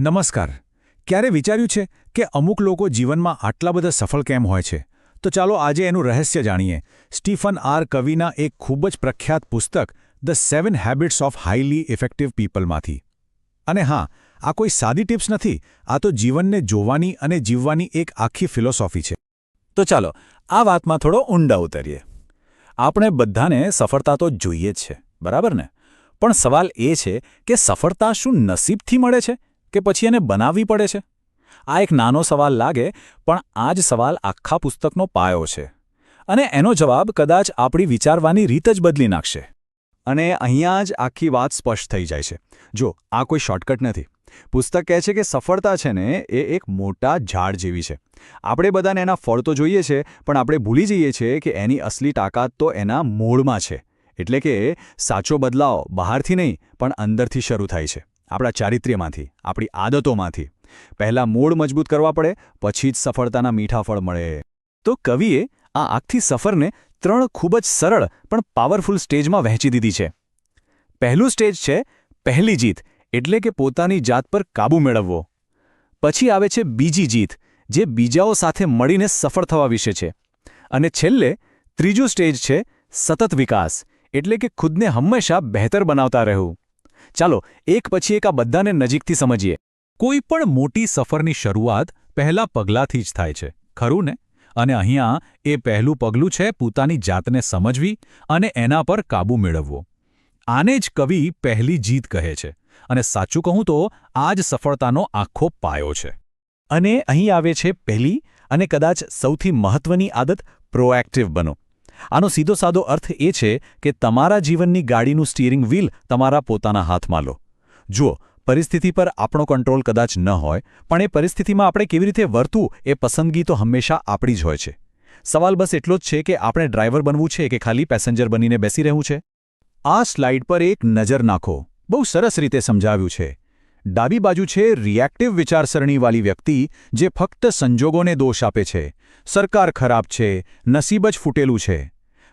નમસ્કાર. ક્યારે વિચાર્યું છે કે અમુક લોકો જીવનમાં આટલા બધા સફળ કેમ હોય છે? તો ચાલો આજે એનું રહસ્ય જાણીએ. સ્ટીફન આર કવિના એક ખૂબ જ પ્રખ્યાત પુસ્તક the seven habits of highly effective પીપલમાંથી અને હા, આ કોઈ સાદી ટિપ્સ નથી, આ તો જીવનને જોવાની અને જીવવાની એક આખી ફિલોસોફી છે. તો ચાલો, આ વાતમાં થોડો ઊંડા ઉતરીએ. આપણે બધાને સફળતા તો જોઈએ જ છે, બરાબર ને? પણ સવાલ એ છે કે સફળતા શું નસીબથી મળે છે? કે પછી એને બનાવવી પડે છે? આ એક નાનો સવાલ લાગે, પણ આ જ સવાલ આખા પુસ્તકનો પાયો છે. અને એનો જવાબ કદાચ આપણી વિચારવાની રીત જ બદલી નાખશે. અને અહીંયા જ આખી વાત સ્પષ્ટ થઈ જાય છે. જો, આ કોઈ શોર્ટકટ નથી. પુસ્તક કહે છે કે સફળતા છે ને, એ એક મોટા ઝાડ જેવી છે. આપણે બધાને એના ફળ તો જોઈએ છે, પણ આપણે ભૂલી જઈએ છીએ કે એની અસલી તાકાત તો એના મૂળમાં છે. એટલે કે સાચો બદલાવ બહારથી નહીં, પણ અંદરથી શરૂ થાય છે. આપણા ચારિત્ર્યમાંથી, આપણી આદતોમાંથી. પહેલાં મૂળ મજબૂત કરવા પડે, પછી જ સફળતાના મીઠા ફળ મળે. તો કવિએ આ આખી સફરને ત્રણ ખૂબ જ સરળ પણ પાવરફુલ સ્ટેજમાં વહેંચી દીધી છે. પહેલું સ્ટેજ છે પહેલી જીત, એટલે કે પોતાની જાત પર કાબૂ મેળવવો. પછી આવે છે બીજી જીત, જે બીજાઓ સાથે મળીને સફળ થવા વિશે છે. અને છેલ્લે ત્રીજું સ્ટેજ છે સતત વિકાસ, એટલે કે ખુદને હંમેશા બહેતર બનાવતા રહેવું. ચાલો એક પછી એક આ બધાને નજીકથી સમજીએ. કોઈ પણ મોટી સફરની શરૂઆત પહેલા પગલાંથી જ થાય છે, ખરું ને? અને અહીંયા એ પહેલું પગલું છે પોતાની જાતને સમજવી અને એના પર કાબૂ મેળવવો. આને જ કવિ પહેલી જીત કહે છે અને સાચું કહું તો આ જ સફળતાનો આખો પાયો છે. અને અહીં આવે છે પહેલી અને કદાચ સૌથી મહત્વની આદત, પ્રોએક્ટિવ બનો. આનો સીધો સાદો અર્થ એ છે કે તમારા જીવનની ગાડીનું સ્ટીયરિંગ વ્હીલ તમારા પોતાના હાથમાં લો. જુઓ, પરિસ્થિતિ પર આપણો કંટ્રોલ કદાચ ન હોય, પણ એ પરિસ્થિતિમાં આપણે કેવી રીતે વર્તું એ પસંદગી તો હંમેશા આપણી જ હોય છે. સવાલ બસ એટલો જ છે કે આપણે ડ્રાઈવર બનવું છે કે ખાલી પેસેન્જર બનીને બેસી રહેવું છે? આ સ્લાઇડ પર એક નજર નાખો. બહુ સરસ રીતે સમજાવ્યું છે. ડાબી બાજુ છે રિએક્ટિવ વિચારસરણીવાળી વ્યક્તિ જે ફક્ત સંજોગોને દોષ આપે છે. સરકાર ખરાબ છે, નસીબ જ ફૂટેલું છે.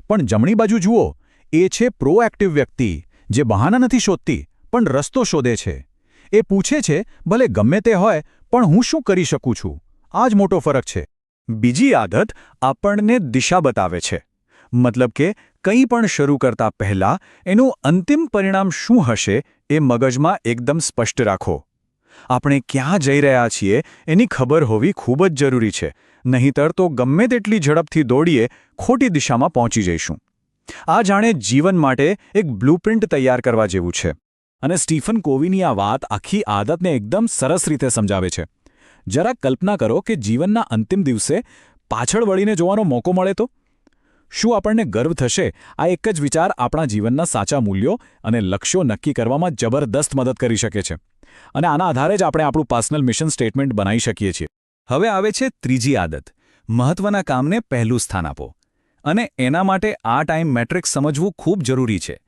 પણ જમણી બાજુ જુઓ, એ છે પ્રોએક્ટિવ વ્યક્તિ, જે બહાના નથી શોધતી, પણ રસ્તો શોધે છે. એ પૂછે છે, ભલે ગમે તે હોય, પણ હું શું કરી શકું છું? આ જ મોટો ફરક છે. બીજી આદત આપણને દિશા બતાવે છે. મતલબ કે કંઈ પણ શરૂ કરતા પહેલાં એનું અંતિમ પરિણામ શું હશે એ મગજમાં એકદમ સ્પષ્ટ રાખો. આપણે ક્યાં જઈ રહ્યા છીએ એની ખબર હોવી ખૂબ જ જરૂરી છે. નહીંતર તો ગમે તેટલી ઝડપથી દોડીએ ખોટી દિશામાં પહોંચી જઈશું. આ જાણે જીવન માટે એક બ્લુપ્રિન્ટ તૈયાર કરવા જેવું છે. અને સ્ટીફન કોવીની આ વાત આખી આદતને એકદમ સરસ રીતે સમજાવે છે. જરા કલ્પના કરો કે જીવનના અંતિમ દિવસે પાછળ વળીને જોવાનો મોકો મળે તો? શું આપણને ગર્વ થશે? આ એક જ વિચાર આપણા જીવનના સાચા મૂલ્યો અને લક્ષ્યો નક્કી કરવામાં જબરદસ્ત મદદ કરી શકે છે. અને આના આધારે જ આપણે આપણું પર્સનલ મિશન સ્ટેટમેન્ટ બનાવી શકીએ છીએ. હવે આવે છે ત્રીજી આદત. મહત્વના કામને પહેલું સ્થાન આપો. અને એના માટે આ ટાઈમ મેટ્રિક્સ સમજવું ખૂબ જરૂરી છે.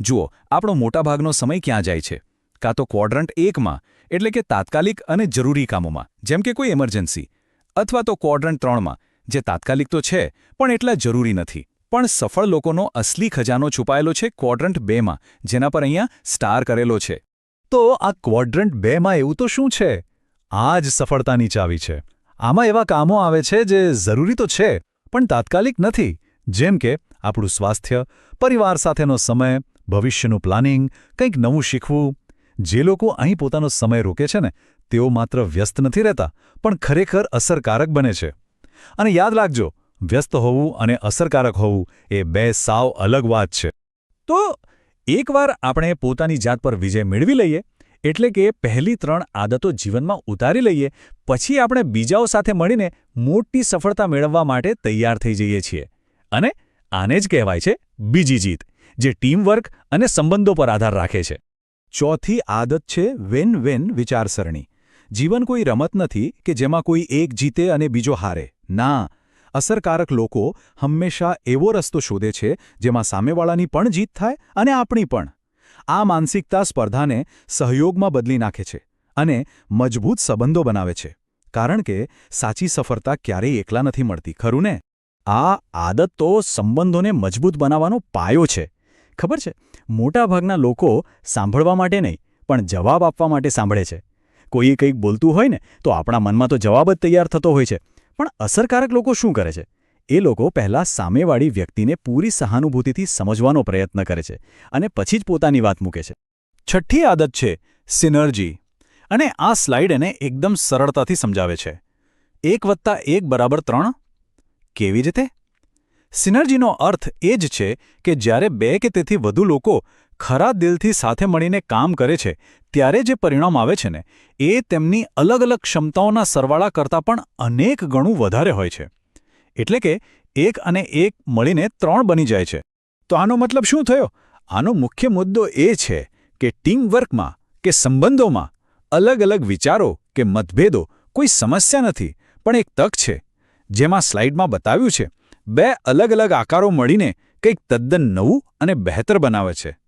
જુઓ, આપણો મોટાભાગનો સમય ક્યાં જાય છે? કાં તો ક્વોડ્રન્ટ એકમાં, એટલે કે તાત્કાલિક અને જરૂરી કામોમાં, જેમ કે કોઈ એમરજન્સી અથવા તો ક્વોડ્રન્ટ ત્રણમાં જે તાત્કાલિક તો છે, પણ એટલા જરૂરી નથી. પણ સફળ લોકોનો અસલી ખજાનો છુપાયેલો છે ક્વોડ્રન્ટ બેમાં જેના પર અહીંયા સ્ટાર કરેલો છે. તો આ ક્વોડ્રન્ટ બેમાં એવું તો શું છે? આ જ સફળતાની ચાવી છે. આમાં એવા કામો આવે છે જે જરૂરી તો છે, પણ તાત્કાલિક નથી. જેમ કે, આપણું સ્વાસ્થ્ય, પરિવાર સાથેનો સમય, ભવિષ્યનું પ્લાનિંગ, કંઈક નવું શીખવું. જે લોકો અહીં પોતાનો સમય રોકે છે ને, તેઓ માત્ર વ્યસ્ત નથી રહેતા, પણ ખરેખર અસરકારક બને છે. અને યાદ રાખજો, વ્યસ્ત હોવું અને અસરકારક હોવું એ બે સાવ અલગ વાત છે. તો એકવાર આપણે પોતાની જાત પર વિજય મેળવી લઈએ, એટલે કે પહેલી ત્રણ આદતો જીવનમાં ઉતારી લઈએ, પછી આપણે બીજાઓ સાથે મળીને મોટી સફળતા મેળવવા માટે તૈયાર થઈ જઈએ છીએ. અને આને જ કહેવાય છે બીજી જીત, જે ટીમવર્ક અને સંબંધો પર આધાર રાખે છે. ચોથી આદત છે વેન વેન વિચારસરણી. જીવન કોઈ રમત નથી કે જેમાં કોઈ એક જીતે અને બીજો હારે. ના, અસરકારક લોકો હંમેશા એવો રસ્તો શોધે છે જેમાં સામેવાળાની પણ જીત થાય અને આપણી પણ. આ માનસિકતા સ્પર્ધાને સહયોગમાં બદલી નાખે છે અને મજબૂત સંબંધો બનાવે છે. કારણ કે સાચી સફળતા ક્યારેય એકલા નથી મળતી, ખરું ને? આ આદત તો સંબંધોને મજબૂત બનાવવાનો પાયો છે. ખબર છે? મોટાભાગના લોકો સાંભળવા માટે નહીં, પણ જવાબ આપવા માટે સાંભળે છે. કોઈએ કંઈક બોલતું હોય ને, તો આપણા મનમાં તો જવાબ જ તૈયાર થતો હોય છે. પણ અસરકારક લોકો શું કરે છે? એ લોકો પહેલાં સામેવાળી વ્યક્તિને પૂરી સહાનુભૂતિથી સમજવાનો પ્રયત્ન કરે છે અને પછી જ પોતાની વાત મૂકે છે. છઠ્ઠી આદત છે સિનર્જી અને આ સ્લાઇડ એને એકદમ સરળતાથી સમજાવે છે. એક વત્તા એક બરાબર ત્રણ? કેવી રીતે? સિનર્જીનો અર્થ એ જ છે કે જ્યારે બે કે તેથી વધુ લોકો ખરા દિલથી સાથે મળીને કામ કરે છે, ત્યારે જે પરિણામ આવે છે ને, એ તેમની અલગ અલગ ક્ષમતાઓના સરવાળા કરતાં પણ અનેક ગણું વધારે હોય છે. એટલે કે એક અને એક મળીને ત્રણ બની જાય છે. તો આનો મતલબ શું થયો? આનો મુખ્ય મુદ્દો એ છે કે ટીમવર્કમાં કે સંબંધોમાં અલગ અલગ વિચારો કે મતભેદો કોઈ સમસ્યા નથી, પણ એક તક છે. જેમાં સ્લાઇડમાં બતાવ્યું છે, બે અલગ અલગ આકારો મળીને કંઈક તદ્દન નવું અને બહેતર બનાવે છે.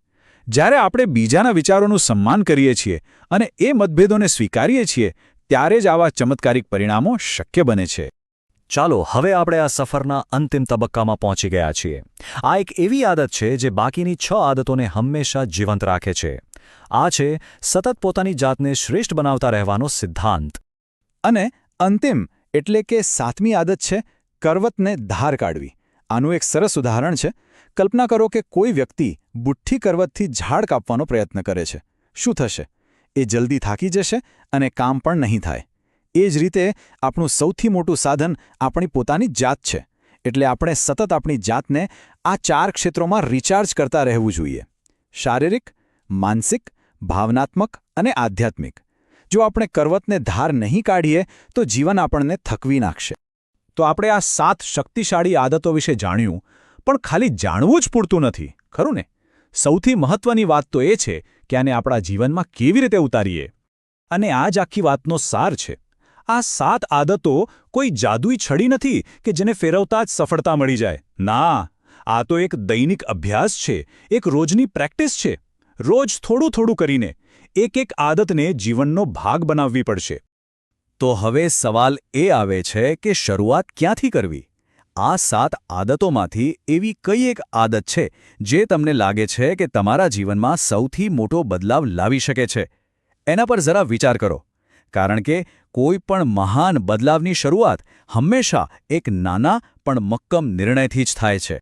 જ્યારે આપણે બીજાના વિચારોનું સન્માન કરીએ છીએ અને એ મતભેદોને સ્વીકારીએ છીએ, ત્યારે જ આવા ચમત્કારિક પરિણામો શક્ય બને છે. ચાલો, હવે આપણે આ સફરના અંતિમ તબક્કામાં પહોંચી ગયા છીએ. આ એક એવી આદત છે જે બાકીની છ આદતોને હંમેશા જીવંત રાખે છે. આ છે સતત પોતાની જાતને શ્રેષ્ઠ બનાવતા રહેવાનો સિદ્ધાંત. અને અંતિમ, એટલે કે સાતમી આદત છે, કરવતને ધાર કાઢવી. આનું એક સરસ ઉદાહરણ છે કલ્પના કરો કે કોઈ વ્યક્તિ બુઠ્ઠી કરવતથી ઝાડ કાપવાનો પ્રયત્ન કરે છે. શું થશે? એ જલ્દી થાકી જશે અને કામ પણ નહીં થાય. એ જ રીતે આપણું સૌથી મોટું સાધન આપણી પોતાની જાત છે. એટલે આપણે સતત આપણી જાતને આ ચાર ક્ષેત્રોમાં રિચાર્જ કરતા રહેવું જોઈએ. શારીરિક, માનસિક, ભાવનાત્મક અને આધ્યાત્મિક. જો આપણે કરવતને ધાર નહીં કાઢીએ, તો જીવન આપણને થકવી નાખશે. તો આપણે આ સાત શક્તિશાળી આદતો વિશે જાણ્યું. પણ ખાલી જાણવું જ પૂરતું નથી, ખરું ને? સૌથી મહત્વની વાત તો એ છે કે આને આપણા જીવનમાં કેવી રીતે ઉતારીએ. અને આ જ આખી વાતનો સાર છે. આ સાત આદતો કોઈ જાદુઈ છડી નથી કે જેને ફેરવતા જ સફળતા મળી જાય. ના, આ તો એક દૈનિક અભ્યાસ છે, એક રોજની પ્રેક્ટિસ છે. રોજ થોડું થોડું કરીને એક એક આદતને જીવનનો ભાગ બનાવવી પડશે. તો હવે સવાલ એ આવે છે કે શરૂઆત ક્યાંથી કરવી? આ સાત આદતોમાંથી એવી કઈ એક આદત છે જે તમને લાગે છે કે તમારા જીવનમાં સૌથી મોટો બદલાવ લાવી શકે છે? એના પર જરા વિચાર કરો. કારણ કે કોઈ પણ મહાન બદલાવની શરૂઆત હંમેશા એક નાના પણ મક્કમ નિર્ણયથી જ થાય છે.